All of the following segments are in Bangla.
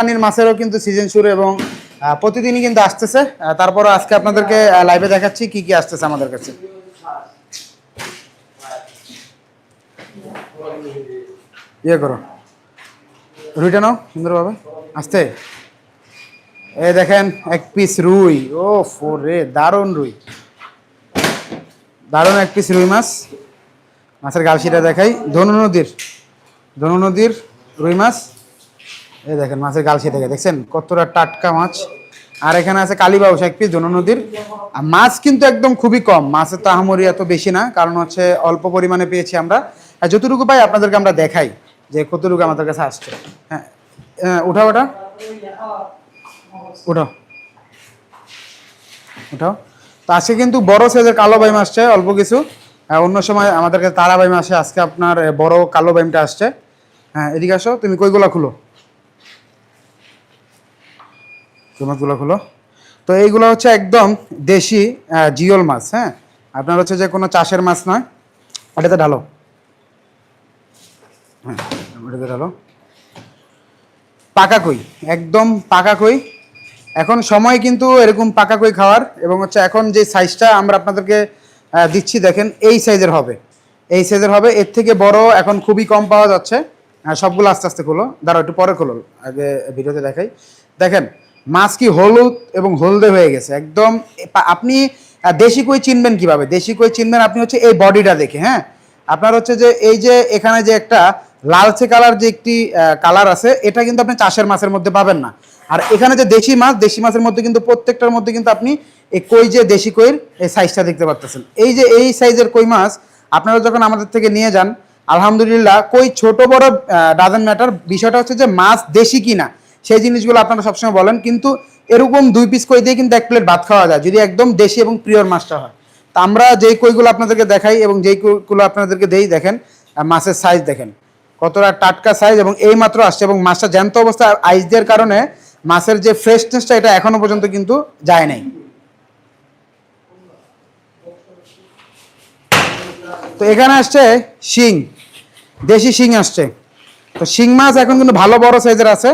পানির মাছেরও কিন্তু সিজন শুরু এবং প্রতিদিনই কিন্তু আসতেছে। তারপরে আজকে আপনাদেরকে লাইভে দেখাচ্ছি কি কি আসতেছে আমাদের কাছে। ইয়ে করো। রুইটা নাও, সুন্দরভাবে। আসতে। এ দেখেন, এক পিস রুই। ও রে দারুণ রুই। দারুণ এক পিস রুই মাছ। মাছের গালসিটা দেখাই। ধনু নদীর। ধনু নদীর রুই মাছ। এই দেখেন মাছের গালসি থেকে, দেখছেন? কতটা টাটকা মাছ। আর এখানে আছে কালীবাউস এক পিস ধনু নদীর। আর মাছ কিন্তু একদম খুবই কম, মাছের তো আহামরি এত বেশি না, কারণ হচ্ছে অল্প পরিমাণে পেয়েছি আমরা। আর যতটুকু পাই আপনাদেরকে আমরা দেখাই যে কতটুকু আমাদের কাছে আসছে। হ্যাঁ উঠাও, ওটা। উঠাও। উঠাও। তো আজকে কিন্তু বড় সাইজের কালো বাইম আসছে, অল্প কিছু। অন্য সময় আমাদের কাছে তারা বাইম আসে, আজকে আপনার বড় কালো বাইমটা আসছে। হ্যাঁ এদিকে আসো, তুমি কইগুলা খুলো কই মাছগুলো খুলো। তো এইগুলো হচ্ছে একদম দেশি জিওল মাছ হ্যাঁ? আপনার হচ্ছে যে কোনো চাষের মাছ নয়। ওটাতে ঢালো। হ্যাঁ ওটাতে ঢালো। পাকা কই, একদম পাকা কই। এখন সময় কিন্তু এরকম পাকা কই খাওয়ার এবং হচ্ছে এখন যে সাইজটা আমরা আপনাদেরকে দিচ্ছি, দেখেন এই সাইজের হবে। এই সাইজের হবে, এর থেকে বড় এখন খুবই কম পাওয়া যাচ্ছে। সবগুলো আস্তে আস্তে খোলো। দাঁড়াও, একটু পরে খোলো। আগে ভিডিওতে দেখাই। দেখেন মাছ কি হলুদ এবং হলদে হয়ে গেছে, একদম আপনি দেশি কই চিনবেন কীভাবে? দেশি কই চিনবেন, আপনি হচ্ছে এই বডিটা দেখে হ্যাঁ? আপনার হচ্ছে যে এই যে এখানে যে একটা লালচে কালার যে একটি কালার আছে, এটা কিন্তু আপনি চাষের মাছের মধ্যে পাবেন না। আর এখানে যে দেশি মাছ, দেশি মাছের মধ্যে কিন্তু প্রত্যেকটার মধ্যে কিন্তু আপনি এই কই যে দেশি কইর এই সাইজটা দেখতে পাচ্ছেন এই যে এই সাইজের কই মাছ, আপনারা যখন আমাদের থেকে নিয়ে যান, আলহামদুলিল্লাহ, কই ছোট বড় ডাজেন্ট ম্যাটার বিষয়টা হচ্ছে যে মাছ দেশি কিনা। সেই জিনিসগুলো আপনারা সবসময় বলেন, কিন্তু এরকম দুই পিস কই দিয়ে কিন্তু এক প্লেট ভাত খাওয়া যায়, যদি একদম দেশি এবং প্রিয়র মাছটা হয়। তা আমরা যেই কইগুলো আপনাদেরকে দেখাই এবং যেই কইগুলো আপনাদেরকে দেই, দেখেন মাছের সাইজ দেখেন। কতটা টাটকা সাইজ এবং এই মাত্র আসছে এবং মাছটা জ্যান্ত অবস্থা আইস দেওয়ার কারণে মাছের যে ফ্রেশনেসটা এটা এখনও পর্যন্ত কিন্তু যায় নাই। তো এখানে আসছে শিং, দেশি শিং আসছে। তো শিং মাছ এখন কিন্তু ভালো বড় সাইজের আছে।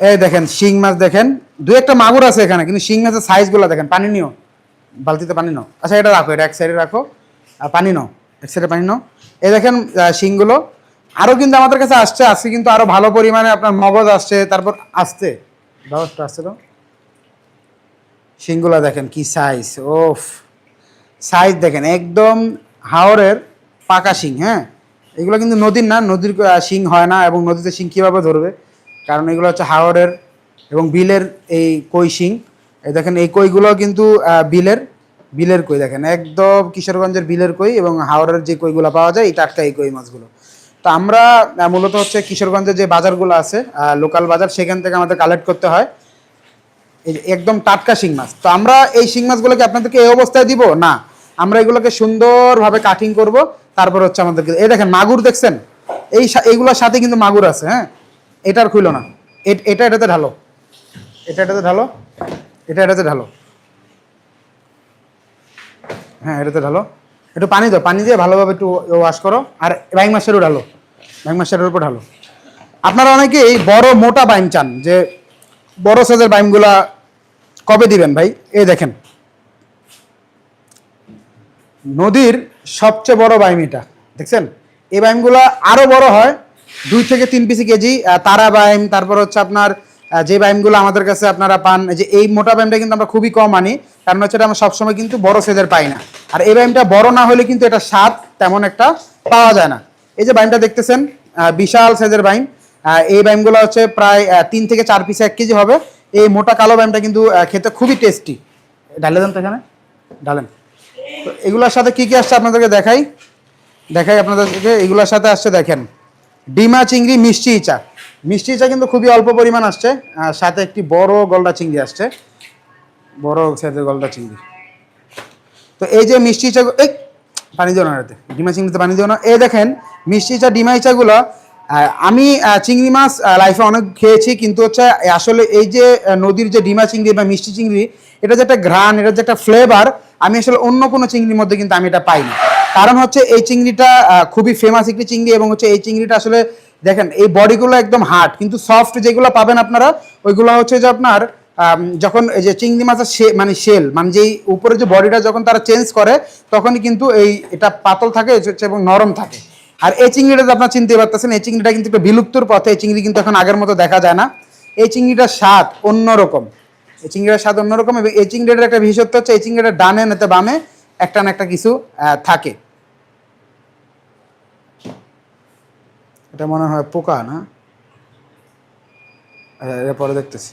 এই দেখেন শিং মাছ দেখেন। দু একটা মাগুর আছে এখানে কিন্তু শিং মাছের সাইজগুলো দেখেন। পানি নিও। বালতিতে পানি নাও। আচ্ছা এটা রাখো এটা এক সাইডে রাখো। আর পানি নাও এক সাইডে পানি নাও। এই দেখেন আহ, শিংগুলো। আরও কিন্তু আমাদের কাছে আসছে আজকে কিন্তু আরও ভালো পরিমাণে আপনার মগজ আসছে তারপর আসছে। ব্যবস্থা আসছে তো? শিংগুলো দেখেন কি সাইজ ওফ। সাইজ দেখেন, একদম হাওরের পাকা শিং হ্যাঁ? এগুলো কিন্তু নদীর না, নদীর শিং হয় না এবং নদীতে শিং কীভাবে ধরবে? কারণ এগুলো হচ্ছে হাওরের এবং বিলের এই কই শিং। এই দেখেন, এই কইগুলো কিন্তু বিলের বিলের কই দেখেন। একদম কিশোরগঞ্জের বিলের কই এবং হাওড়ের যে কইগুলো পাওয়া যায় এই টাটকা এই কই মাছগুলো। তো আমরা মূলত হচ্ছে কিশোরগঞ্জের যে বাজারগুলো আছে লোকাল বাজার, সেখান থেকে আমাদের কালেক্ট করতে হয়। একদম টাটকা শিং মাছ। তো আমরা এই শিং মাছগুলোকে আপনাদেরকে এই অবস্থায় দিব? না। আমরা এগুলোকে সুন্দরভাবে কাটিং করব। তারপর হচ্ছে আমাদেরকে এই দেখেন, মাগুর দেখছেন? এই এইগুলোর সাথে কিন্তু মাগুর আছে হ্যাঁ? এটার খুইলো না। এটা এটাতে ঢালো। এটা এটাতে ঢালো। এটা এটাতে ঢালো। হ্যাঁ এটাতে ঢালো। একটু পানি দাও। পানি দিয়ে ভালোভাবে একটু ওয়াশ করো। আর ব্যাং মাছেরও ঢালো। ব্যাং মাছের উপর ঢালো। আপনারা অনেকেই বড় মোটা বাইম চান, যে বড় সাইজের বাইমগুলা কবে দিবেন ভাই? এই দেখেন। নদীর সবচেয়ে বড় বাইম এটা, দেখছেন? এই বাইমগুলো আরও বড় হয়, দুই থেকে তিন পিসি কেজি তারা বাইম তারপর হচ্ছে আপনার যে বাইমগুলো আমাদের কাছে আপনারা পান যে এই মোটা বাইমটা কিন্তু আমরা খুবই কম আনি, কারণ হচ্ছে এটা আমরা সবসময় কিন্তু বড় সাইজের পাই না। আর এই বাইমটা বড় না হলে কিন্তু এটা স্বাদ তেমন একটা পাওয়া যায় না। এই যে বাইমটা দেখতেছেন বিশাল সাইজের বাইম এই বাইমগুলো হচ্ছে প্রায় তিন থেকে চার পিসে এক কেজি হবে। এই মোটা কালো বাইমটা কিন্তু খেতে খুবই টেস্টি ঢালে দেন তো এখানে। ঢালেন তো এগুলোর সাথে কি কি আসছে আপনাদেরকে দেখাই? দেখাই আপনাদেরকে, এগুলোর সাথে আসছে দেখেন, ডিমা চিংড়ি, মিষ্টি ইচা। মিষ্টি ইচা কিন্তু খুবই অল্প পরিমাণ আসছে, আর সাথে একটি বড় গলদা চিংড়ি আসছে। বড় সাইজের গলদা চিংড়ি। তো এই যে মিষ্টি ইচা এই, পানি দিও না ডিমা চিংড়িতে পানি দিও না। এই দেখেন, মিষ্টি ইচা, ডিমা ইচাগুলো আমি চিংড়ি মাছ লাইফে অনেক খেয়েছি, কিন্তু হচ্ছে আসলে এই যে নদীর যে ডিমা চিংড়ি বা মিষ্টি চিংড়ি, এটা যে একটা ঘ্রাণ, এটা যে একটা ফ্লেভার আমি আসলে অন্য কোনো চিংড়ির মধ্যে কিন্তু আমি এটা পাইনি। কারণ হচ্ছে, এই চিংড়িটা খুবই ফেমাস একটি চিংড়ি এবং হচ্ছে, এই চিংড়িটা আসলে, দেখেন, এই বডিগুলো একদম হার্ড কিন্তু সফট যেগুলো পাবেন আপনারা, ওইগুলো হচ্ছে যে আপনার যখন এই যে চিংড়ি মাছের শে- মানে শেল মানে যেই উপরে যে বডিটা যখন তারা চেঞ্জ করে, তখনই কিন্তু এই, এটা পাতল থাকে এবং নরম থাকে। আর এই চিংড়িটা আপনার চিনতে পারতেছেন, এই চিংড়িটা কিন্তু একটু বিলুপ্তর পথে, এই চিংড়ি কিন্তু এখন আগের মতো দেখা যায় না। এই চিংড়িটার স্বাদ অন্যরকম এই চিংড়িটার স্বাদ অন্যরকম এবং এই চিংড়িটার একটা বিশেষত্ব হচ্ছে, এই চিংড়িটার ডানে নেতে বামে একটা না একটা কিছু থাকে। এটা মনে হয় পোকা, না? পরে দেখতেছি।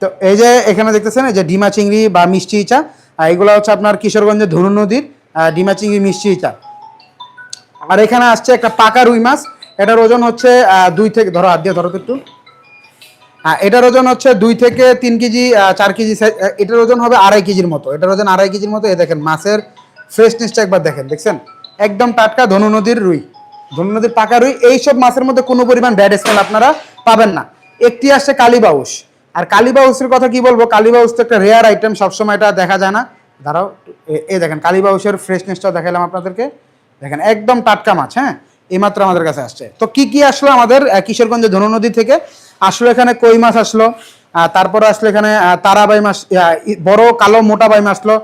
তো এই যে এখানে দেখতেছেন যে ডিমা চিংড়ি বা মিষ্টি আর এগুলো হচ্ছে আপনার কিশোরগঞ্জের ধনু নদীর ডিমা চিংড়ি মিষ্টি ইচা। আর এখানে আসছে একটা পাকা রুই মাছ। এটার ওজন হচ্ছে দুই থেকে, ধরো হাত দিয়ে ধরো তো একটু। হ্যাঁ এটার ওজন হচ্ছে দুই থেকে তিন কেজি চার কেজি এটার ওজন হবে আড়াই কেজির মতো। এটার ওজন আড়াই কেজির মতো। এ দেখেন, মাছের ফ্রেশনেসটা একবার দেখেন, দেখছেন? একদম টাটকা ধনু নদীর রুই। ধনু নদীর পাকা রুই। এইসব মাছের মধ্যে কোনো পরিমাণ ব্যাড স্মেল আপনারা পাবেন না। একটি আসছে কালীবাউস আর কালীবাউসের কথা কি বলব? কালীবাউস তো একটা রেয়ার আইটেম সবসময় এটা দেখা যায় না। দাঁড়াও এই দেখেন কালীবাউসের ফ্রেশনেসটাও দেখালাম আপনাদেরকে। দেখেন একদম টাটকা মাছ হ্যাঁ? এইমাত্র আমাদের কাছে আসছে। তো কি কি আসলো আমাদের আহ, কিশোরগঞ্জের ধনু নদী থেকে? আসলো এখানে কই মাছ আসলো তারপরে আসলো এখানে তারাবাই মাছ বড় কালো মোটা বাই মাছ আসলো।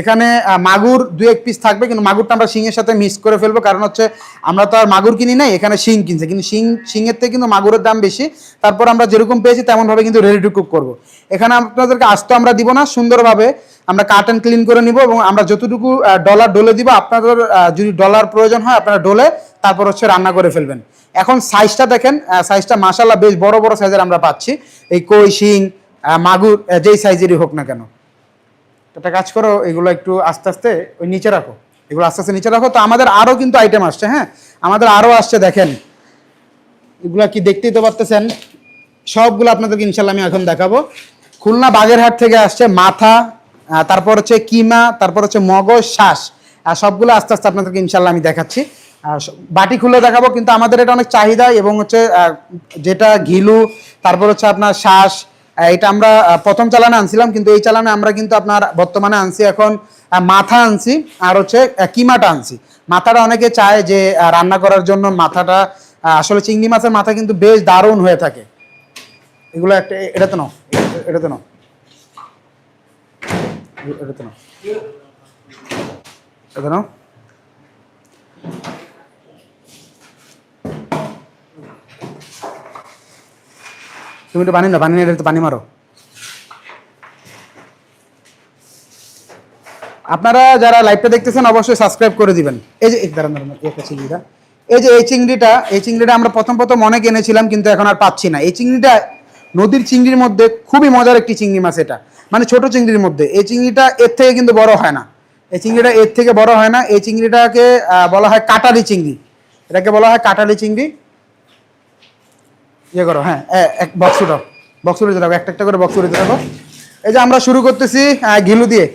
এখানে মাগুর দু এক পিস থাকবে কিন্তু মাগুরটা আমরা শিঙের সাথে মিক্স করে ফেলব কারণ হচ্ছে আমরা তো আর মাগুর কিনি নাই এখানে শিং কিনছে। কিন্তু শিং শিঙের থেকে কিন্তু মাগুরের দাম বেশি। তারপর আমরা যেরকম পেয়েছি তেমনভাবে কিন্তু রেডি টু কুক করব। এখানে আপনাদেরকে আস্ত আমরা দিব না সুন্দরভাবে আমরা অ্যান্ড ক্লিন করে নিব এবং আমরা যতটুকু ডলার ডলে দিব, আপনাদের যদি ডলার প্রয়োজন হয়, আপনারা ডলে তারপর হচ্ছে রান্না করে ফেলবেন। এখন সাইজটা দেখেন সাইজটা মাসাল্লাহ বেশ বড় বড় সাইজের আমরা পাচ্ছি। এই কই, শিং মাগুর যেই সাইজেরই হোক না কেন। একটা কাজ করো, এগুলো একটু আস্তে আস্তে ওই নিচে রাখো। এগুলো আস্তে আস্তে নিচে রাখো। তো আমাদের আরও কিন্তু আইটেম আসছে হ্যাঁ? আমাদের আরও আসছে, দেখেন। এগুলো কি দেখতেই তো পারতেছেন? সবগুলো আপনাদেরকে ইনশাল্লাহ আমি এখন দেখাবো। খুলনা বাগেরহাট থেকে আসছে মাথা তারপর হচ্ছে কিমা, তারপর হচ্ছে মগজ, শ্বাস সবগুলো আস্তে আস্তে আপনাদেরকে ইনশাল্লাহ আমি দেখাচ্ছি। বাটি খুলে দেখাবো, কিন্তু আমাদের এটা অনেক চাহিদা এবং হচ্ছে যেটা ঘিলু, তারপর হচ্ছে আপনার শ্বাস এটা আমরা প্রথম চালানে আনছিলাম, কিন্তু এই চালানে আমরা কিন্তু আপনার বর্তমানে আনছি এখন মাথা আনছি, আর হচ্ছে কিমাটা আনছি। মাথাটা অনেকে চায় যে রান্না করার জন্য মাথাটা আসলে চিংড়ি মাছের মাথা কিন্তু বেশ দারুণ হয়ে থাকে। এগুলো একটা এটা তো এ- এটা তো এটা তো তুমি একটু পানি না পানি নিয়ে পানি মারো আপনারা যারা লাইভটা দেখতেছেন, অবশ্যই সাবস্ক্রাইব করে দিবেন। এই যে দাঁড়ান একটা চিংড়িটা? এই যে, এই চিংড়িটা এই চিংড়িটা আমরা প্রথম প্রথম অনেক এনেছিলাম, কিন্তু এখন আর পাচ্ছি না। এই চিংড়িটা নদীর চিংড়ির মধ্যে খুবই মজার একটি চিংড়ি মাছ এটা। মানে ছোট চিংড়ির মধ্যে। এই চিংড়িটা এর থেকে কিন্তু বড় হয় না। এই চিংড়িটা এর থেকে বড় হয় না। এই চিংড়িটাকে বলা হয় কাটালি চিংড়ি। এটাকে বলা হয় কাটালি চিংড়ি। ইয়ে করো হ্যাঁ এক বক্স উঠাও। বক্স উঠে রাখো একটা একটা করে বক্স উঠে রাখো এই যে আমরা শুরু করতেছি ঘিলু দিয়ে।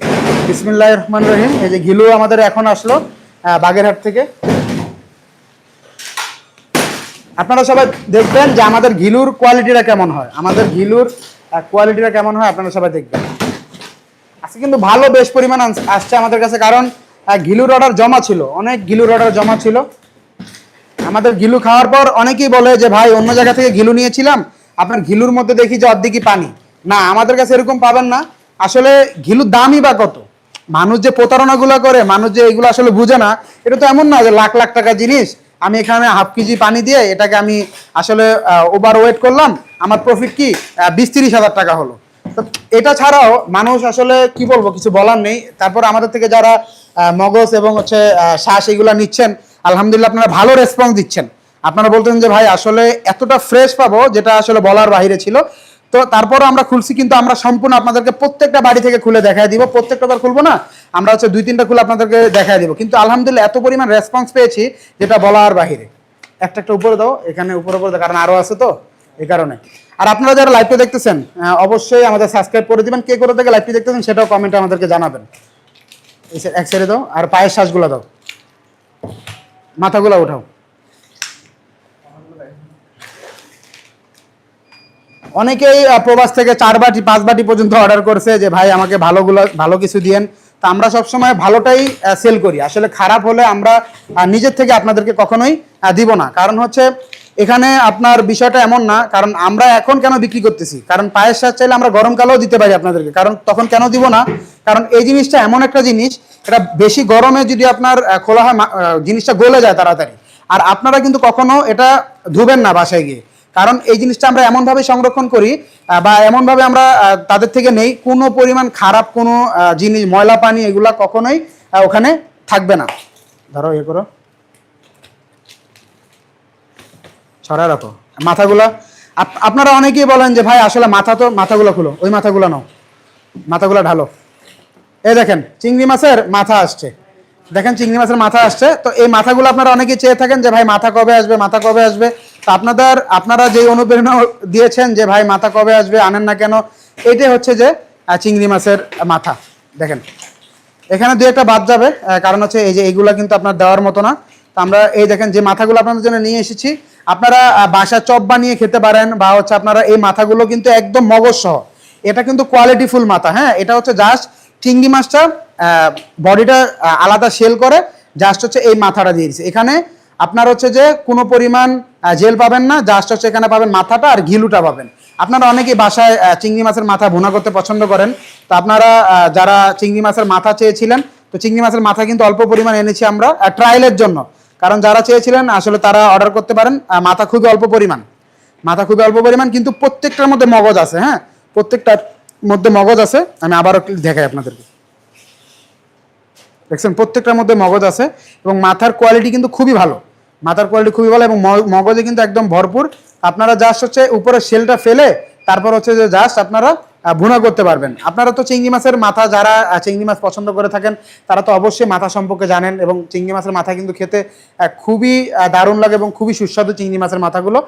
বিসমিল্লাহ রহমান রহিম। এই যে ঘিলু আমাদের এখন আসলো বাগেরহাট থেকে। আপনারা সবাই দেখবেন যে আমাদের ঘিলুর কোয়ালিটিটা কেমন হয়। আমাদের ঘিলুর কোয়ালিটিটা কেমন হয় আপনারা সবাই দেখবেন। আজকে কিন্তু ভালো বেশ পরিমাণ আসছে আমাদের কাছে কারণ ঘিলুর অর্ডার জমা ছিল, অনেক ঘিলুর অর্ডার জমা ছিল। আমাদের ঘিলু খাওয়ার পর অনেকেই বলে যে, ভাই, অন্য জায়গা থেকে ঘিলু নিয়েছিলাম, আপনার ঘিলুর মধ্যে দেখি যে অর্ধেকই পানি। না, আমাদের কাছে এরকম পাবেন না। আসলে ঘিলুর দামই বা কত? মানুষ যে প্রতারণাগুলো করে, মানুষ যে এগুলো আসলে বুঝে না, এটা তো এমন না যে লাখ লাখ টাকা জিনিস আমি এখানে হাফ কেজি পানি দিয়ে এটাকে আমি আসলে ওভার ওয়েট করলাম। আমার প্রফিট কি? বিশ তিরিশ হাজার টাকা হলো। তো এটা ছাড়াও মানুষ আসলে কি বলব, কিছু বলার নেই। তারপর আমাদের থেকে যারা মগজ এবং হচ্ছে শ্বাস এগুলো নিচ্ছেন, আলহামদুলিল্লাহ আপনারা ভালো রেসপন্স দিচ্ছেন। আপনারা বলতেন যে, ভাই, আসলে এতটা ফ্রেশ পাবো, যেটা আসলে বলার বাইরে ছিল। তো তারপরও আমরা খুলছি, কিন্তু আমরা সম্পূর্ণ আপনাদেরকে প্রত্যেকটা বাড়ি থেকে খুলে দেখায় দিব। প্রত্যেকটা বার খুলবো না, আমরা হচ্ছে দুই তিনটা খুলে আপনাদেরকে দেখায় দিব। কিন্তু আলহামদুলিল্লাহ এত পরিমাণ রেসপন্স পেয়েছি যেটা বলার বাহিরে। একটা একটা উপরে দাও, এখানে উপরে উপরে কারণ আরও আছে তো, এই কারণে। আর আপনারা যারা লাইভটা দেখতেছেন অবশ্যই আমাদের সাবস্ক্রাইব করে দিবেন। কে করে থেকে লাইভটি দেখতেছেন সেটাও কমেন্টে আমাদেরকে জানাবেন। এক সাইডে দাও, আর পায়ের শ্বাসগুলো দাও। মাথাগুলো উঠাও। অনেকেই প্রবাস থেকে চার বাটি, পাঁচ বাটি পর্যন্ত অর্ডার করছে যে, ভাই, আমাকে ভালোগুলো, ভালো কিছু দিয়েন। তা আমরা সবসময় ভালোটাই সেল করি। আসলে খারাপ হলে আমরা নিজের থেকে আপনাদেরকে কখনোই দিব না। কারণ হচ্ছে, এখানে আপনার বিষয়টা এমন না, কারণ আমরা এখন কেন বিক্রি করতেছি? কারণ পায়ের সাজ চাইলে আমরা গরমকালেও দিতে পারি আপনাদেরকে, কারণ তখন কেন দিব না? কারণ এই জিনিসটা এমন একটা জিনিস, এটা বেশি গরমে যদি আপনার খোলা হয় জিনিসটা গলে যায় তাড়াতাড়ি। আর আপনারা কিন্তু কখনো এটা ধুবেন না বাসায় গিয়ে। কারণ এই জিনিসটা আমরা এমনভাবে সংরক্ষণ করি বা এমনভাবে আমরা তাদের থেকে নেই। কোনো পরিমাণ খারাপ কোনো জিনিস, ময়লা, পানি এগুলা কখনোই ওখানে থাকবে না। ধরো ইয়ে করো। ছড়া রাখো। মাথাগুলা। আপ- আপনারা অনেকেই বলেন যে, ভাই, আসলে মাথা তো, মাথাগুলো খুলো। ওই মাথাগুলো নাও। মাথাগুলো ঢালো। এই দেখেন, চিংড়ি মাছের মাথা আসছে। দেখেন, চিংড়ি মাছের মাথা আসছে। তো এই মাথাগুলো আপনারা অনেকেই চেয়ে থাকেন যে, ভাই, মাথা কবে আসবে? মাথা কবে আসবে? আপনাদের, আপনারা যে অনুপ্রেরণা দিয়েছেন যে ভাই মাথা কবে আসবে, আনেন না কেন, এটাই হচ্ছে যে চিংড়ি মাছের মাথা। দেখেন, এখানে দু একটা বাদ যাবে কারণ হচ্ছে এই যে এইগুলা কিন্তু আপনার দেওয়ার মতো না। তো আমরা এই দেখেন যে মাথাগুলো আপনাদের জন্য নিয়ে এসেছি। আপনারা বাসা চপ বানিয়ে খেতে পারেন, বা হচ্ছে আপনারা এই মাথাগুলো কিন্তু একদম মগজ সহ। এটা কিন্তু কোয়ালিটি ফুল মাথা হ্যাঁ? এটা হচ্ছে জাস্ট চিংড়ি মাছটা বডিটা আলাদা সেল করে জাস্ট হচ্ছে এই মাথাটা দিয়ে দিচ্ছে এখানে আপনার হচ্ছে যে কোনো পরিমাণ জেল পাবেন না, জাস্ট হচ্ছে এখানে পাবেন মাথাটা আর ঘিলুটা পাবেন। আপনারা অনেকেই বাসায় চিংড়ি মাছের মাথা ভুনা করতে পছন্দ করেন। তো আপনারা যারা চিংড়ি মাছের মাথা চেয়েছিলেন, তো চিংড়ি মাছের মাথা কিন্তু অল্প পরিমাণ এনেছি আমরা ট্রায়ালের জন্য। কারণ যারা চেয়েছিলেন, আসলে তারা অর্ডার করতে পারেন মাথা খুবই অল্প পরিমাণ। মাথা খুবই অল্প পরিমাণ, কিন্তু প্রত্যেকটার মধ্যে মগজ আছে হ্যাঁ? প্রত্যেকটার মধ্যে মগজ আছে, আমি আবারও দেখাই আপনাদেরকে। দেখছেন? প্রত্যেকটার মধ্যে মগজ আছে এবং মাথার কোয়ালিটি কিন্তু খুবই ভালো। মাথার কোয়ালিটি খুবই ভালো এবং মগজে কিন্তু একদম ভরপুর। আপনারা জাস্ট হচ্ছে উপরে শেলটা ফেলে তারপর হচ্ছে যে জাস্ট আপনারা ভুনা করতে পারবেন। আপনারা তো চিংড়ি মাছের মাথা যারা চিংড়ি মাছ পছন্দ করে থাকেন, তারা তো অবশ্যই মাথা সম্পর্কে জানেন এবং চিংড়ি মাছের মাথা কিন্তু খেতে খুবই দারুণ লাগে এবং খুবই সুস্বাদু চিংড়ি মাছের মাথাগুলো।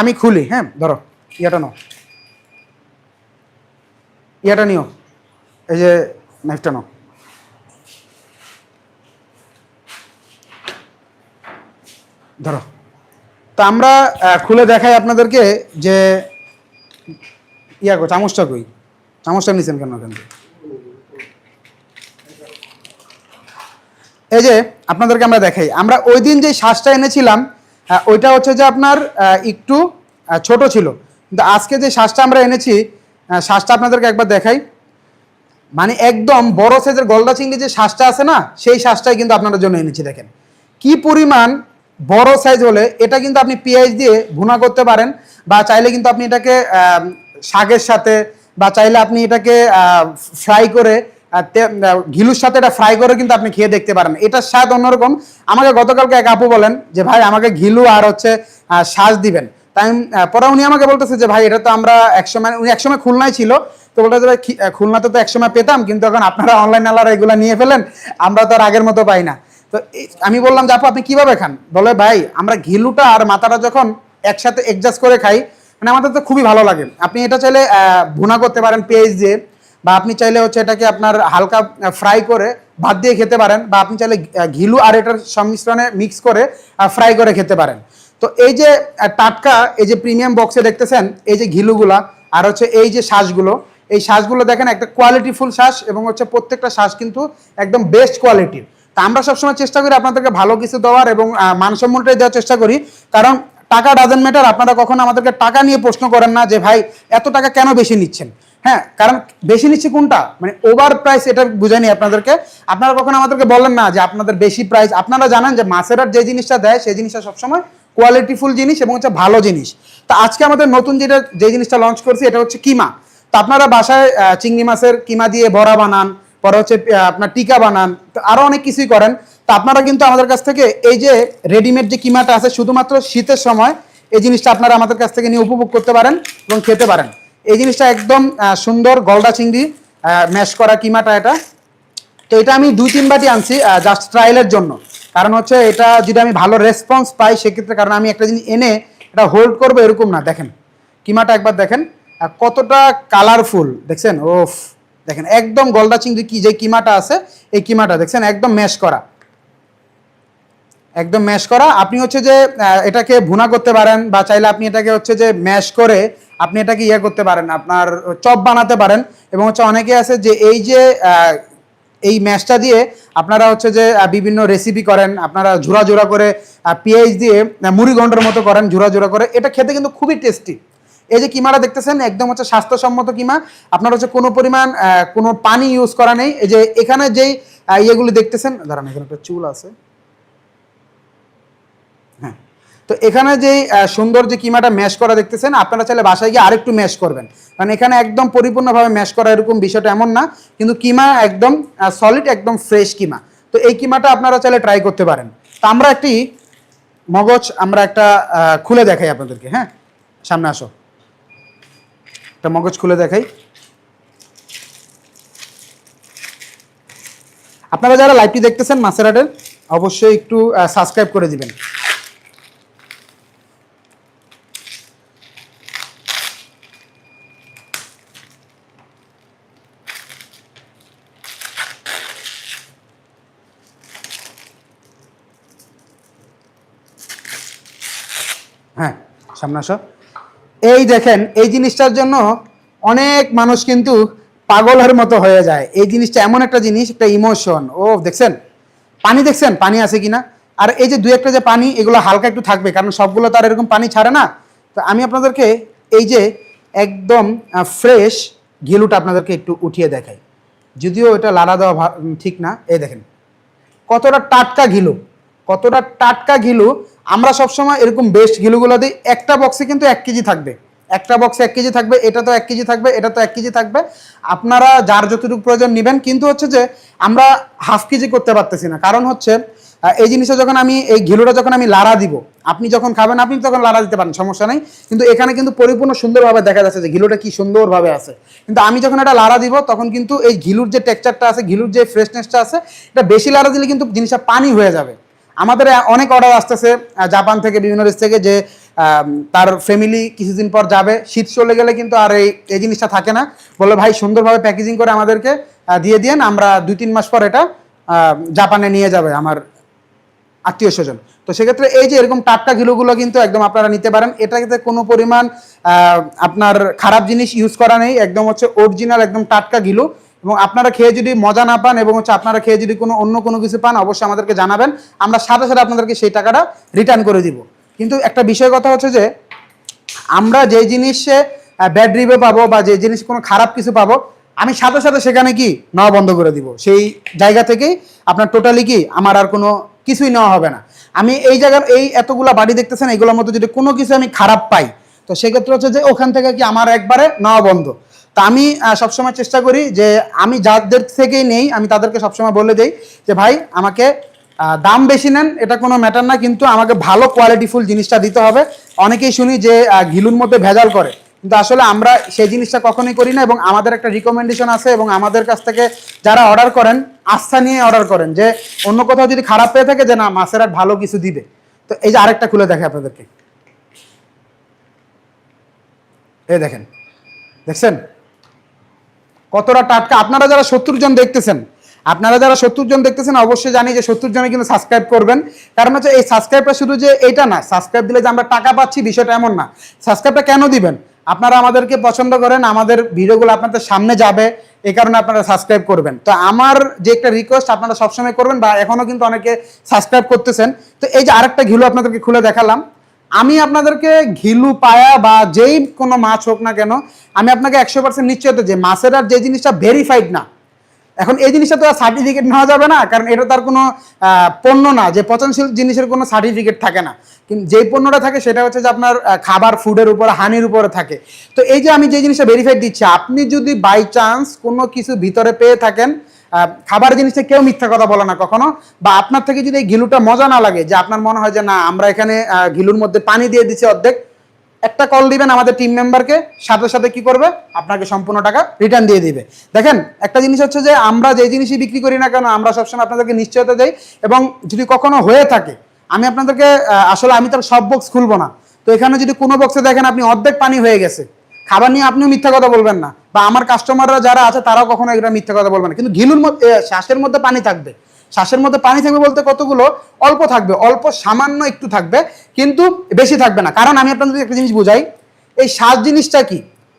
আমি খুলি হ্যাঁ ধরো, ইয়েটা নাও। ইয়েটা নিও। এই যে নাইফটা নাও। ধরো। তো আমরা খুলে দেখাই আপনাদেরকে যে ইয়া কো চামচটা কই? চামচটা নিছেন কেন থেকে? এই যে আপনাদেরকে আমরা দেখাই। আমরা ওই দিন যে শ্বাসটা এনেছিলাম ওইটা হচ্ছে যে আপনার একটু ছোট ছিল। কিন্তু আজকে যে শ্বাসটা আমরা এনেছি শ্বাসটা আপনাদেরকে একবার দেখাই। মানে একদম বড় সাইজের গলদা চিংড়ি যে শ্বাসটা আছে না, সেই শ্বাসটাই কিন্তু আপনাদের জন্য এনেছি, দেখেন। কি পরিমাণ বড় সাইজ হলে এটা কিন্তু আপনি পেঁয়াজ দিয়ে ভুনা করতে পারেন বা চাইলে কিন্তু আপনি এটাকে শাকের সাথে বা চাইলে আপনি এটাকে ফ্রাই করে ঘিলুর সাথে এটা ফ্রাই করে কিন্তু আপনি খেয়ে দেখতে পারেন। এটার স্বাদ অন্যরকম। আমাকে গতকালকে এক আপু বলেন যে, ভাই, আমাকে ঘিলু আর হচ্ছে শ্বাস দিবেন। তাই পরে উনি আমাকে বলতেছে যে, ভাই, এটা তো আমরা একসময়, উনি একসময় খুলনায় ছিল। তো বলতে ভাই খুলনাতে তো একসময় পেতাম, কিন্তু এখন আপনারা অনলাইন আলারা এগুলো নিয়ে ফেলেন। আমরা তো আর আগের মতো পাই না। তো আমি বললাম যে আপু, আপনি কীভাবে খান? বলে, ভাই, আমরা ঘিলুটা আর মাথাটা যখন একসাথে অ্যাডজাস্ট করে খাই মানে আমাদের তো খুবই ভালো লাগে। আপনি এটা চাইলে ভুনা করতে পারেন পেঁয়াজ দিয়ে, বা আপনি চাইলে হচ্ছে এটাকে আপনার হালকা ফ্রাই করে ভাত দিয়ে খেতে পারেন, বা আপনি চাইলে ঘিলু আর এটার সংমিশ্রণে মিক্স করে ফ্রাই করে খেতে পারেন। তো এই যে টাটকা, এই যে প্রিমিয়াম বক্সে দেখতেছেন, এই যে ঘিলুগুলা, আর হচ্ছে এই যে শ্বাসগুলো এই শ্বাসগুলো দেখেন একটা কোয়ালিটিফুল শ্বাস এবং হচ্ছে প্রত্যেকটা শ্বাস কিন্তু একদম বেস্ট কোয়ালিটির আমরা সবসময় চেষ্টা করি আপনাদেরকে ভালো কিছু দেওয়ার এবং আহ, মানসম্মতটাই দেওয়ার চেষ্টা করি। কারণ টাকা ডাজেন্ট ম্যাটার আপনারা কখনো আমাদেরকে টাকা নিয়ে প্রশ্ন করেন না যে ভাই এত টাকা কেন বেশি নিচ্ছেন? হ্যাঁ কারণ বেশি নিচ্ছে কোনটা? মানে ওভার প্রাইস এটা বুঝাইনি আপনাদেরকে। আপনারা কখনো আমাদেরকে বলেন না যে আপনাদের বেশি প্রাইস আপনারা জানেন যে মাছেরার যে জিনিসটা দেয় সেই জিনিসটা সবসময় কোয়ালিটিফুল জিনিস এবং হচ্ছে ভালো জিনিস। তা আজকে আমাদের নতুন যেটা যে জিনিসটা লঞ্চ করছি এটা হচ্ছে কিমা। তো আপনারা বাসায় চিংড়ি মাছের কিমা দিয়ে বড়া বানান পরে হচ্ছে আপনার টিকা বানান। আরও অনেক কিছুই করেন। তো আপনারা কিন্তু আমাদের কাছ থেকে এই যে রেডিমেড যে কিমাটা আছে, শুধুমাত্র শীতের সময় এই জিনিসটা আপনারা আমাদের কাছ থেকে নিয়ে উপভোগ করতে পারেন এবং খেতে পারেন। এই জিনিসটা একদম সুন্দর গলদা চিংড়ি ম্যাশ করা কিমাটা এটা। তো এটা আমি দুই, তিন বাটি আনছি জাস্ট ট্রায়ালের জন্য। কারণ হচ্ছে এটা যদি আমি ভালো রেসপন্স পাই, সেক্ষেত্রে কারণ আমি একটা জিনিস এনে এটা হোল্ড করব এরকম না। দেখেন, কিমাটা একবার দেখেন কতটা কালারফুল দেখছেন? ওফ! দেখেন একদম গলদা চিংড়ি কি যে কিমাটা আছে এই কিমাটা দেখছেন একদম ম্যাশ করা। একদম ম্যাশ করা। আপনি হচ্ছে যে এটাকে ভুনা করতে পারেন বা চাইলে আপনি এটাকে হচ্ছে যে ম্যাশ করে আপনি এটাকে ইয়ে করতে পারেন আপনার চপ বানাতে পারেন। এবং হচ্ছে অনেকে আছে যে এই যে এই ম্যাশটা দিয়ে আপনারা হচ্ছে যে বিভিন্ন রেসিপি করেন আপনারা ঝুরা ঝুরা করে পেঁয়াজ দিয়ে আহ, মুড়ি ঘণ্টার মতো করেন ঝুরা ঝুরা করে। এটা খেতে কিন্তু খুবই টেস্টি এই যে কিমাটা দেখতেছেন, একদম হচ্ছে স্বাস্থ্যসম্মত কিমা। আপনার হচ্ছে কোনো পরিমাণ কোনো পানি ইউজ করা নেই। এই যে এখানে যেই ইয়েগুলি দেখতেছেন, দাঁড়ান, এখানে একটা চুল আছে। হ্যাঁ। তো এখানে যে সুন্দর যে কিমাটা ম্যাশ করা দেখতেছেন, আপনারা চাইলে বাসায় গিয়ে আরেকটু ম্যাশ করবেন। কারণ এখানে একদম পরিপূর্ণভাবে ম্যাশ করা এরকম বিষয়টা এমন না, কিন্তু কিমা একদম সলিড একদম ফ্রেশ কিমা। তো এই কিমাটা আপনারা চাইলে ট্রাই করতে পারেন। তো আমরা একটি মগজ, আমরা একটা খুলে দেখাই আপনাদেরকে হ্যাঁ? সামনে আসো। একটা মগজ খুলে দেখাই। আপনারা যারা লাইভটি দেখতেছেন মাসেরাটের অবশ্যই একটু সাবস্ক্রাইব করে দিবেন। হ্যাঁ সামনে আসো। এই দেখেন, এই জিনিসটার জন্য অনেক মানুষ কিন্তু পাগলের মতো হয়ে যায়। এই জিনিসটা এমন একটা জিনিস, একটা ইমোশন ও, দেখছেন? পানি দেখছেন? পানি আছে কিনা? আর এই যে দু একটা যে পানি, এগুলো হালকা একটু থাকবে, কারণ সবগুলো তো আর এরকম পানি ছাড়ে না। তো আমি আপনাদেরকে এই যে একদম ফ্রেশ ঘিলুটা আপনাদেরকে একটু উঠিয়ে দেখাই। যদিও এটা লাড়া দেওয়া ঠিক না। এই দেখেন, কতটা টাটকা ঘিলু। কতটা টাটকা ঘিলু, আমরা সবসময় এরকম বেস্ট ঘিলুগুলো দিই। একটা বক্সে কিন্তু এক কেজি থাকবে। একটা বক্সে এক কেজি থাকবে, এটা তো এক কেজি থাকবে, এটা তো এক কেজি থাকবে। আপনারা যার যতটুকু প্রয়োজন নেবেন, কিন্তু হচ্ছে যে আমরা হাফ কেজি করতে পারতেছি না। কারণ হচ্ছে এই জিনিসটা যখন আমি, এই ঘিলুটা যখন আমি লাড়া দিব, আপনি যখন খাবেন, আপনি তখন লাড়া দিতে পারেন, সমস্যা নেই। কিন্তু এখানে কিন্তু পরিপূর্ণ সুন্দরভাবে দেখা যাচ্ছে যে ঘিলুটা কি সুন্দরভাবে আছে। কিন্তু আমি যখন এটা লাড়া দিব, তখন কিন্তু এই ঘিলুর যে টেক্সচারটা আছে, ঘিলুর যে ফ্রেশনেসটা আছে, এটা বেশি লাড়া দিলে কিন্তু জিনিসটা পানি হয়ে যাবে। আমাদের অনেক অর্ডার আসতেছে জাপান থেকে বিভিন্ন দেশ থেকে যে তার ফ্যামিলি কিছুদিন পর যাবে। শীত চলে গেলে কিন্তু আর এই এই জিনিসটা থাকে না। বলে, ভাই, সুন্দরভাবে প্যাকেজিং করে আমাদেরকে দিয়ে দিয়েন, আমরা দুই তিন মাস পর এটা জাপানে নিয়ে যাবে আমার আত্মীয় স্বজন। তো সেক্ষেত্রে এই যে এরকম টাটকা ঘিলুগুলো কিন্তু একদম আপনারা নিতে পারেন। এটাতে কোনো পরিমাণ আপনার খারাপ জিনিস ইউজ করা নেই। একদম হচ্ছে অরিজিনাল একদম টাটকা ঘিলু। এবং আপনারা খেয়ে যদি মজা না পান এবং হচ্ছে আপনারা খেয়ে যদি কোনো অন্য কোনো কিছু পান, অবশ্যই আমাদেরকে জানাবেন। আমরা সাথে সাথে আপনাদেরকে সেই টাকাটা রিটার্ন করে দিব। কিন্তু একটা বিষয় কথা হচ্ছে যে, আমরা যে জিনিসে ব্যাড রিভিউ পাবো বা যে জিনিস কোনো খারাপ কিছু পাবো, আমি সাথে সাথে সেখানে কি নেওয়া বন্ধ করে দিব। সেই জায়গা থেকেই আপনার টোটালি কি আমার আর কোনো কিছুই নেওয়া হবে না। আমি এই জায়গার, এই এতগুলা বাড়ি দেখতেছেন এইগুলোর মধ্যে যদি কোনো কিছু আমি খারাপ পাই, তো সেক্ষেত্রে হচ্ছে যে ওখান থেকে কি আমার একবারে নেওয়া বন্ধ। তা আমি সবসময় চেষ্টা করি যে আমি যাদের থেকেই নেই, আমি তাদেরকে সবসময় বলে দেই যে, ভাই, আমাকে দাম বেশি নেন, এটা কোনো ম্যাটার না, কিন্তু আমাকে ভালো কোয়ালিটিফুল জিনিসটা দিতে হবে। অনেকেই শুনি যে ঘিলুর মধ্যে ভেজাল করে। কিন্তু আসলে আমরা সেই জিনিসটা কখনোই করি না এবং আমাদের একটা রিকমেন্ডেশন আছে এবং আমাদের কাছ থেকে যারা অর্ডার করেন, আস্থা নিয়ে অর্ডার করেন যে, অন্য কোথাও যদি খারাপ পেয়ে থাকে যে, না, মাছের আর ভালো কিছু দিবে। তো এই যে আরেকটা খুলে দেখে আপনাদেরকে। এই দেখেন, দেখছেন? কতটা টাটকা? আপনারা যারা সত্তর জন দেখতেছেন, আপনারা যারা সত্তর জন দেখতেছেন, অবশ্যই জানি যে সত্তর জনে কিন্তু সাবস্ক্রাইব করবেন। কারণ হচ্ছে এই সাবস্ক্রাইবটা শুধু যে এটা না সাবস্ক্রাইব দিলে যে আমরা টাকা পাচ্ছি বিষয়টা এমন না। সাবস্ক্রাইবটা কেন দিবেন? আপনারা আমাদেরকে পছন্দ করেন, আমাদের ভিডিওগুলো আপনাদের সামনে যাবে, এই কারণে আপনারা সাবস্ক্রাইব করবেন। তো আমার যে একটা রিকোয়েস্ট আপনারা সবসময় করবেন বা এখনও কিন্তু অনেকে সাবস্ক্রাইব করতেছেন। তো এই যে আরেকটা ঘিলু আপনাদেরকে খুলে দেখালাম। আমি আপনাদেরকে ঘিলু, পায়া বা যেই কোনো মাছ হোক না কেন, আমি আপনাকে একশো পার্সেন্ট নিশ্চয়ত যে মাছের আর যে জিনিসটা ভেরিফাইড না। এখন এই জিনিসটা তো আর সার্টিফিকেট নেওয়া যাবে না, কারণ এটা তার কোনো পণ্য না, যে পচনশীল জিনিসের কোনো সার্টিফিকেট থাকে না। কিন্তু যেই পণ্যটা থাকে সেটা হচ্ছে যে আপনার খাবার ফুডের উপরে, হানির উপরে থাকে। তো এই যে আমি যে জিনিসটা ভেরিফাইড দিচ্ছি, আপনি যদি বাই চান্স কোনো কিছু ভিতরে পেয়ে থাকেন খাবার জিনিসটা কেউ মিথ্যা কথা বলে না কখনো। বা আপনার থেকে যদি এই ঘিলুটা মজা না লাগে, যে আপনার মনে হয় যে না, আমরা এখানে ঘিলুর মধ্যে পানি দিয়ে দিচ্ছি অর্ধেক, একটা কল দিবেন আমাদের টিম মেম্বারকে সাথে সাথে কি করবে? আপনাকে সম্পূর্ণ টাকা রিটার্ন দিয়ে দিবে। দেখেন, একটা জিনিস হচ্ছে যে আমরা যে জিনিসই বিক্রি করি না কেন, আমরা সবসময় আপনাদেরকে নিশ্চয়তা দেই এবং যদি কখনো হয়ে থাকে, আমি আপনাদেরকে আসলে আমি তার সব বক্স খুলবো না। তো এখানে যদি কোনো বক্সে দেখেন আপনি অর্ধেক পানি হয়ে গেছে খাবার নিয়ে আপনিও মিথ্যা কথা বলবেন না। বা আমার কাস্টমাররা যারা আছে, তারাও কখনো এটা মিথ্যা কথা বলবেন না। কিন্তু ঘিলুর মধ্যে শ্বাসের মধ্যে পানি থাকবে। শ্বাসের মধ্যে পানি থাকবে বলতে কতগুলো? অল্প থাকবে। অল্প, সামান্য একটু থাকবে, কিন্তু বেশি থাকবে না। কারণ আমি আপনাদের একটা জিনিস বুঝাই। এই শ্বাস জিনিসটা কি?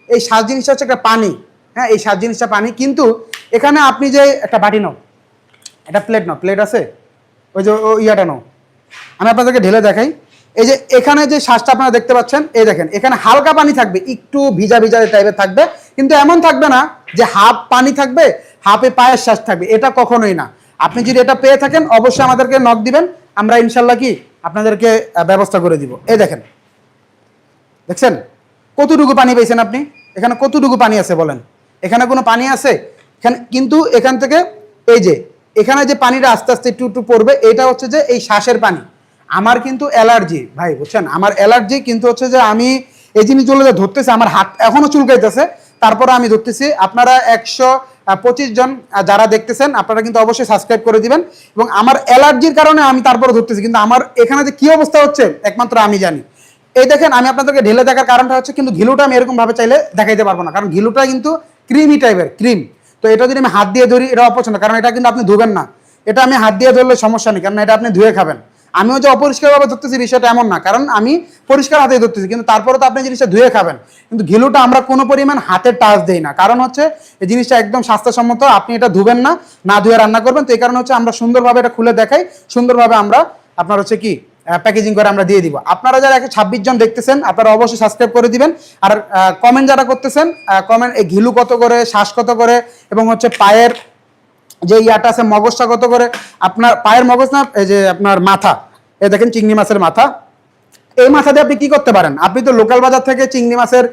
এই শ্বাস জিনিসটা হচ্ছে একটা পানি। হ্যাঁ এই শ্বাস জিনিসটা পানি। কিন্তু এখানে আপনি যে একটা বাটি নাও এটা প্লেট নাও প্লেট আছে? ওই যে ও, ইয়াটা নাও। আমি আপনাদেরকে ঢেলে দেখাই। এই যে এখানে যে শ্বাসটা আপনারা দেখতে পাচ্ছেন, এই দেখেন, এখানে হালকা পানি থাকবে, একটু ভিজা ভিজা টাইপের থাকবে, কিন্তু এমন থাকবে না যে হাফ পানি থাকবে, হাফে পায়ের শ্বাস থাকবে, এটা কখনোই না। আপনি যদি এটা পেয়ে থাকেন, অবশ্যই আমাদেরকে নক দিবেন, আমরা ইনশাল্লাহ কি আপনাদেরকে ব্যবস্থা করে দিব। এই দেখেন, দেখছেন? কতটুকু পানি পেয়েছেন আপনি? এখানে কতটুকু পানি আছে বলেন? এখানে কোনো পানি আছে? এখানে, কিন্তু এখান থেকে, এই যে, এখানে যে পানিটা আস্তে আস্তে একটু একটু পড়বে এটা হচ্ছে যে এই শ্বাসের পানি। আমার কিন্তু অ্যালার্জি, ভাই বুঝছেন? আমার অ্যালার্জি কিন্তু হচ্ছে যে আমি এই জিনিসগুলো যে ধরতেছি, আমার হাত এখনও চুলকাইতেছে। তারপরে আমি ধরতেছি, আপনারা একশো পঁচিশ জন যারা দেখতেছেন, আপনারা কিন্তু অবশ্যই সাবস্ক্রাইব করে দিবেন। এবং আমার অ্যালার্জির কারণে আমি তারপরে ধরতেছি, কিন্তু আমার এখানে যে কি অবস্থা হচ্ছে, একমাত্র আমি জানি। এই দেখেন, আমি আপনাদেরকে ঢেলে দেখার কারণটা হচ্ছে, কিন্তু ঘিলুটা আমি এরকম ভাবে চাইলে দেখাইতে পারব না, কারণ ঘিলুটা কিন্তু ক্রিমি টাইপের ক্রিম তো এটা যদি আমি হাত দিয়ে ধরি, এটা অপছন্দ, কারণ এটা কিন্তু আপনি ধুবেন না। এটা আমি হাত দিয়ে ধরলে সমস্যা নেই, কারণ এটা আপনি ধুয়ে খাবেন। আমিও যে অপরিষ্কারভাবে ধরতেছি বিষয়টা এমন না, কারণ আমি পরিষ্কার হাতে ধরতেছি, কিন্তু তারপরে তো আপনি জিনিসটা ধুয়ে খাবেন। কিন্তু ঘিলুটা আমরা কোনো পরিমাণ হাতে টাচ দেই না, কারণ হচ্ছে এই জিনিসটা একদম স্বাস্থ্যসম্মত, আপনি এটা ধুবেন না না ধুয়ে রান্না করবেন, তো এই কারণে হচ্ছে আমরা সুন্দরভাবে এটা খুলে দেখাই, সুন্দরভাবে আমরা আপনার হচ্ছে কি প্যাকেজিং করে আমরা দিয়ে দিব। আপনারা যারা একশো ছাব্বিশ জন দেখতেছেন, আপনারা অবশ্যই সাবস্ক্রাইব করে দিবেন, আর কমেন্ট যারা করতেছেন কমেন্ট এই ঘিলু কত করে, শ্বাস কত করে, এবং হচ্ছে পায়ের যে ইয়াটা আছে মগজটা কত করে আপনার পায়ের মগজ না, এই যে আপনার মাথা এ দেখেন চিংড়ি মাছের মাথা। এই মাথা দিয়ে আপনি কি করতে পারেন? আপনি তো লোকাল বাজার থেকে চিংড়ি মাছের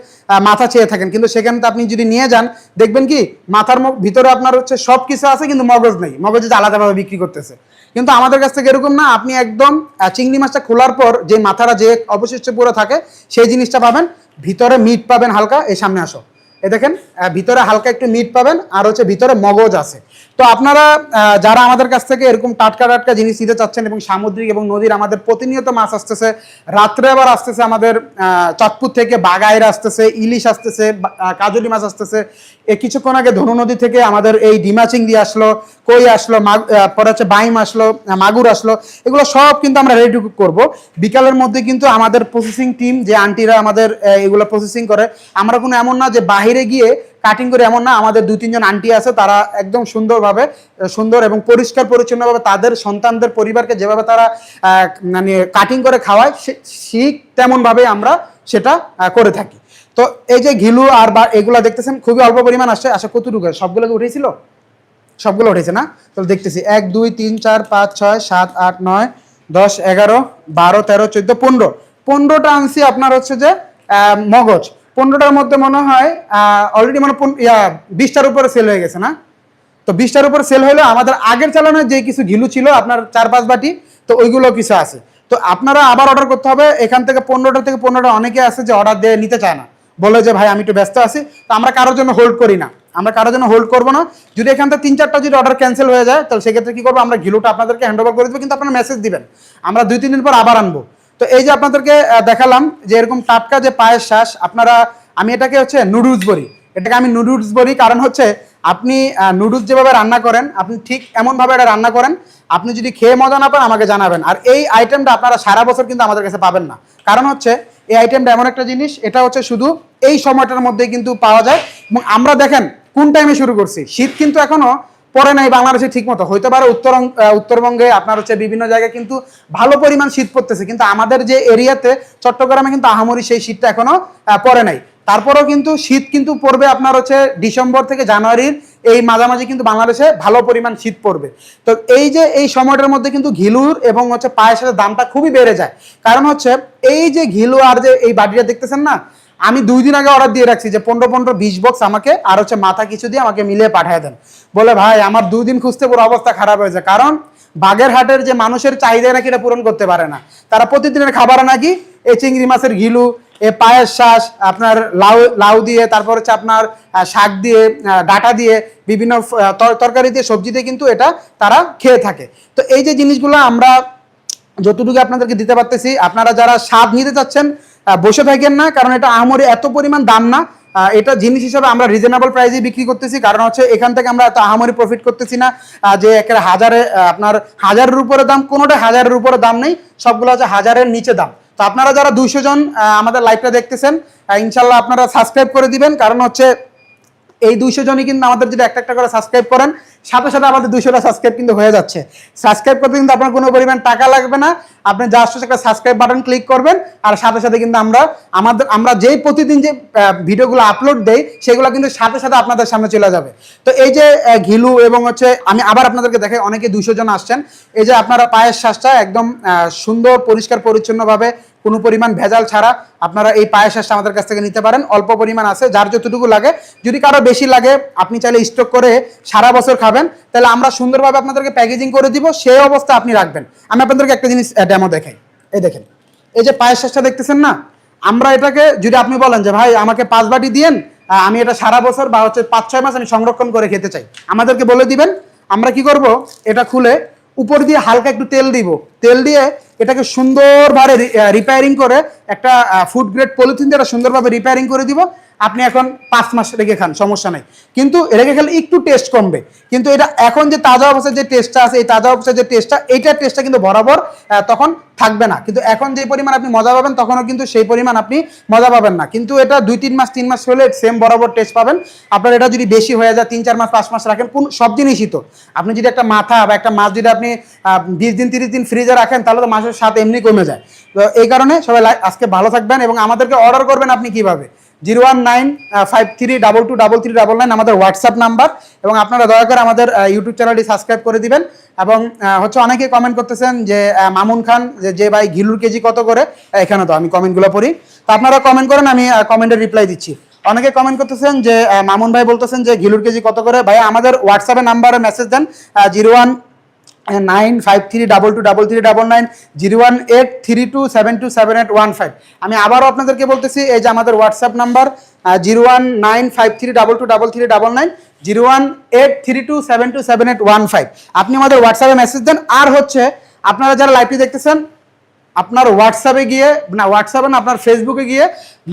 মাথা চেয়ে থাকেন, কিন্তু সেখানে আপনি যদি নিয়ে যান, দেখবেন কি মাথার ভিতরে আপনার হচ্ছে সব কিছু আছে, কিন্তু মগজ নেই। মগজ যে আলাদাভাবে বিক্রি করতেছে। কিন্তু আমাদের কাছ থেকে এরকম না, আপনি একদম চিংড়ি মাছটা খোলার পর যে মাথাটা যে অবশিষ্ট পুরো থাকে, সেই জিনিসটা পাবেন। ভিতরে মিট পাবেন হালকা, এই সামনে আসো। এ দেখেন ভিতরে হালকা একটু মিট পাবেন, আর হচ্ছে ভিতরে মগজ আছে। তো আপনারা যারা আমাদের কাছ থেকে এরকম টাটকা টাটকা জিনিস নিতে চাচ্ছেন এবং সামুদ্রিক এবং নদীর আমাদের প্রতিনিয়ত মাছ আসতেছে, রাত্রে আবার আসতেছে আমাদের চাঁদপুর থেকে বাগাইর আসতেছে, ইলিশ আসতেছে কাজলি মাছ আসতেছে। কিছুক্ষণ আগে ধনু নদী থেকে আমাদের এই ডিমা চিংড়ি আসলো, কই আসলো পরে হচ্ছে বাইম আসলো মাগুর আসলো, এগুলো সব কিন্তু আমরা রেডি করব। বিকালের মধ্যে কিন্তু আমাদের প্রসেসিং টিম যে আন্টিরা আমাদের এগুলো প্রসেসিং করে, আমরা কোনো এমন না যে বাইরে গিয়ে কাটিং করে এমন না, আমাদের দুই, তিনজন আন্টি আছে, তারা একদম সুন্দরভাবে, সুন্দর এবং পরিষ্কার পরিচ্ছন্নভাবে তাদের সন্তানদের পরিবারকে যেভাবে তারা মানে কাটিং করে খাওয়ায় ঠিক তেমনভাবে আমরা সেটা করে থাকি। তো এই যে ঘিলু আর বা এগুলো দেখতেছেন, খুবই অল্প পরিমাণ আসছে আচ্ছা কতটুকু? সবগুলোকে উঠেছিল সবগুলো উঠেছে না? তো দেখতেছি, এক, দুই, তিন, চার, পাঁচ, ছয়, সাত, আট, নয়, দশ, এগারো, বারো, তেরো, চোদ্দ, পনেরো। পনেরোটা আনছি আপনার হচ্ছে যে মগজ। পনেরোটার মধ্যে মনে হয় অলরেডি মানে ইয়া, বিশটার উপরে সেল হয়ে গেছে না? তো বিশটার উপর সেল হলো, আমাদের আগের চালানোর যে কিছু ঘিলু ছিল, আপনার চার পাঁচ বাটি, তো ওইগুলো কিছু আছে। তো আপনারা আবার অর্ডার করতে হবে, এখান থেকে পনেরোটা থেকে পনেরোটা অনেকে আছে যে অর্ডার দিয়ে নিতে চায় না। বলে যে, ভাই, আমি একটু ব্যস্ত আছি। তো আমরা কারোর জন্য হোল্ড করি না। আমরা কারোর জন্য হোল্ড করব না। যদি এখান থেকে তিন চারটা যদি অর্ডার ক্যান্সেল হয়ে যায়, তাহলে সেক্ষেত্রে কী করব? আমরা ঘিলুটা আপনাদেরকে হ্যান্ড ওভার করে দেবো, কিন্তু আপনারা মেসেজ দিবেন। আমরা দুই তিন দিন পর আবার আনব। তো এই যে আপনাদেরকে দেখালাম যে এরকম টাটকা যে পায়ের শ্বাস, আপনারা, আমি এটাকে হচ্ছে নুডলস বলি। এটাকে আমি নুডলস বলি, কারণ হচ্ছে আপনি নুডলস যেভাবে রান্না করেন, আপনি ঠিক এমনভাবে এটা রান্না করেন, আপনি যদি খেয়ে মজা না পান, আমাকে জানাবেন। আর এই আইটেমটা আপনারা সারা বছর কিন্তু আমাদের কাছে পাবেন না। কারণ হচ্ছে, এই আইটেমটা এমন একটা জিনিস, এটা হচ্ছে শুধু এই সময়টার মধ্যে কিন্তু পাওয়া যায়। এবং আমরা দেখেন, কোন টাইমে শুরু করছি? শীত কিন্তু এখনও পরে নাই বাংলাদেশে ঠিক মতো হইতে পারে উত্তর উত্তরবঙ্গে আপনার হচ্ছে বিভিন্ন জায়গায় কিন্তু ভালো পরিমাণ শীত পড়তেছে। কিন্তু আমাদের যে এরিয়াতে চট্টগ্রামে কিন্তু আহামরি সেই শীতটা এখনও পড়ে নাই। তারপরেও কিন্তু শীত কিন্তু পড়বে আপনার হচ্ছে ডিসেম্বর থেকে জানুয়ারির এই মাঝামাঝি কিন্তু বাংলাদেশে ভালো পরিমাণ শীত পড়বে। তো এই যে এই সময়টার মধ্যে কিন্তু ঘিলুর এবং হচ্ছে পায়ের সাথে দামটা খুবই বেড়ে যায়। কারণ হচ্ছে এই যে ঘিলু আর যে এই বাটিটা দেখতেছেন না আমি দুই দিন আগে অর্ডার দিয়ে রাখছি যে পনেরো পনেরো বিশ বক্স আমাকে আর হচ্ছে মাথা কিছু দিয়ে আমাকে মিলিয়ে পাঠিয়ে দেন। বলে, ভাই, আমার দুই দিন খুঁজতে পুরো অবস্থা খারাপ হয়েছে। কারণ বাগেরহাটের যে মানুষের চাহিদা নাকি এটা পূরণ করতে পারে না। তারা প্রতিদিনের খাবার নাকি এই চিংড়ি মাছের ঘিলু এ পায়ের শ্বাস আপনার লাউ লাউ দিয়ে, তারপর হচ্ছে আপনার শাক দিয়ে ডাটা দিয়ে, বিভিন্ন তরকারি দিয়ে, সবজি দিয়ে কিন্তু এটা তারা খেয়ে থাকে। তো এই যে জিনিসগুলো আমরা যতটুকু আপনাদেরকে দিতে পারতেছি, আপনারা যারা স্বাদ নিতে চাচ্ছেন বসে থাকেন না, কারণ এটা আহমরি এত পরিমাণ দাম না। এটা জিনিস হিসাবে আমরা রিজনেবল প্রাইসে বিক্রি করতেছি, কারণ হচ্ছে এখান থেকে আমরা এত আহামরি প্রফিট করতেছি না যে একের হাজারে আপনার হাজারের উপরে দাম, কোনোটা হাজারের উপরে দাম নেই, সবগুলো হচ্ছে হাজারের নিচে দাম। তো আপনারা যারা দুইশো জন আমাদের লাইভটা দেখতেছেন ইনশাল্লাহ আপনারা সাবস্ক্রাইব করে দিবেন, কারণ হচ্ছে এই দুইশো জনই কিন্তু আমাদের যদি একটা একটা করে সাবস্ক্রাইব করেন, সাথে সাথে আমাদের দুইশোটা সাবস্ক্রাইব কিন্তু হয়ে যাচ্ছে। সাবস্ক্রাইব করতে কিন্তু আপনার কোনো পরিমাণ টাকা লাগবে না। আপনি জাস্ট একটা সাবস্ক্রাইব বাটন ক্লিক করবেন, আর সাথে সাথে কিন্তু আমরা, আমাদের, আমরা যেই প্রতিদিন যে ভিডিওগুলো আপলোড দেই, সেগুলো কিন্তু সাথে সাথে আপনাদের সামনে চলে যাবে। তো এই যে ঘিলু এবং হচ্ছে, আমি আবার আপনাদেরকে দেখাই, অনেকে দুইশো জন আসছেন। এই যে আপনারা পায়ের শ্বাসটা একদম সুন্দর, পরিষ্কার, পরিচ্ছন্নভাবে কোনো পরিমাণ ভেজাল ছাড়া আপনারা এই পায়ের শ্বাসটা আমাদের কাছ থেকে নিতে পারেন। অল্প পরিমাণ আছে, যার যতটুকু লাগে। যদি কারও বেশি লাগে, আপনি চাইলে স্টক করে সারা বছর খাবেন। তাহলে আমরা সুন্দরভাবে আপনাদেরকে প্যাকেজিং করে দিব, সেই অবস্থা আপনি রাখবেন। আমি আপনাদেরকে একটা জিনিস ড্যামো দেখাই। এই দেখেন, এই যে পায়ের শ্বাসটা দেখতেছেন না? আমরা এটাকে, যদি আপনি বলেন যে, ভাই, আমাকে পাঁচ বাটি দিয়েন আমি এটা সারা বছর বা হচ্ছে পাঁচ ছয় মাস আমি সংরক্ষণ করে খেতে চাই। আমাদেরকে বলে দিবেন। আমরা কি করব? এটা খুলে উপর দিয়ে হালকা একটু তেল দিব। তেল দিয়ে এটাকে সুন্দরভাবে রিপেয়ারিং করে একটা ফুড গ্রেড পলিথিন দিয়ে এটা সুন্দরভাবে রিপেয়ারিং করে দিব। আপনি এখন পাঁচ মাস রেখে খান, সমস্যা নেই। কিন্তু রেখে খেলে একটু টেস্ট কমবে। কিন্তু এটা এখন যে তাজা অবস্থায় যে টেস্টটা আছে, এই তাজা অবস্থায় যে টেস্টটা এইটার টেস্টটা কিন্তু বরাবর তখন থাকবে না। কিন্তু এখন যে পরিমাণ আপনি মজা পাবেন, তখনও কিন্তু সেই পরিমাণ আপনি মজা পাবেন না। কিন্তু এটা দুই, তিন মাস তিন মাস হলে সেম বরাবর টেস্ট পাবেন। আপনার এটা যদি বেশি হয়ে যায়, তিন, চার মাস, পাঁচ মাস রাখেন কোন সব জিনিসই তো। আপনি যদি একটা মাথা বা একটা মাছ যদি আপনি বিশ দিন, তিরিশ দিন ফ্রিজে রাখেন, তাহলে তো মাসের স্বাদ এমনি কমে যায়। তো এই কারণে সবাই আজকে ভালো থাকবেন এবং আমাদেরকে অর্ডার করবেন আপনি কীভাবে। Zero one nine five three double two double three double nine আমাদের হোয়াটসঅ্যাপ নাম্বার এবং আপনারা দয়া করে আমাদের ইউটিউব চ্যানেলটি সাবস্ক্রাইব করে দিবেন এবং হচ্ছে অনেকে কমেন্ট করতেছেন যে মামুন খান, যে ভাই ঘিলুর কেজি কত করে? এখানে তো আমি কমেন্টগুলো পড়ি। তো আপনারা কমেন্ট করেন, আমি কমেন্টের রিপ্লাই দিচ্ছি। অনেকে কমেন্ট করতেছেন যে মামুন ভাই বলতেছেন যে ঘিলুর কেজি কত করে? ভাই আমাদের হোয়াটসঅ্যাপে নাম্বারে মেসেজ দেন zero one nine five three double two double three double nine zero one eight three two seven two seven eight one five আমি আবারও আপনাদেরকে বলতেছি, এই যে আমাদের WhatsApp number zero one nine five three double two double three double nine zero one eight three two seven two seven eight one five আপনি আমাদের হোয়াটসঅ্যাপে মেসেজ দেন, আর হচ্ছে আপনারা যারা লাইভটি দেখতেছেন আপনার হোয়াটসঅ্যাপে গিয়ে, না হোয়াটসঅ্যাপে না, আপনার ফেসবুকে গিয়ে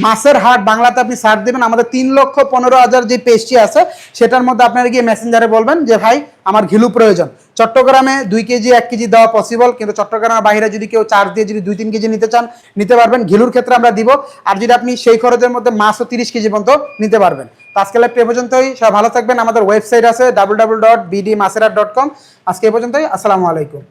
মাছের হাট বাংলাতে আপনি সার্চ দেবেন, আমাদের তিন লক্ষ পনেরো হাজার যে পেজটি আছে, সেটার মধ্যে আপনারা গিয়ে মেসেঞ্জারে বলবেন যে, ভাই, আমার ঘিলু প্রয়োজন। চট্টগ্রামে দুই কেজি, এক কেজি দেওয়া পসিবল কিন্তু চট্টগ্রামের বাইরে যদি কেউ চার্জ দিয়ে যদি দুই, তিন কেজি নিতে চান, নিতে পারবেন। ঘিলুর ক্ষেত্রে আমরা দিব, আর যদি আপনি সেই খরচের মধ্যে মাছও তিরিশ কেজি পর্যন্ত নিতে পারবেন। তো আজকে লাইভ এ পর্যন্তই। সবাই ভালো থাকবেন। আমাদের ওয়েবসাইট আছে ডাব্লু ডট ডট কম আজকে এ পর্যন্তই। আসসালামু আলাইকুম।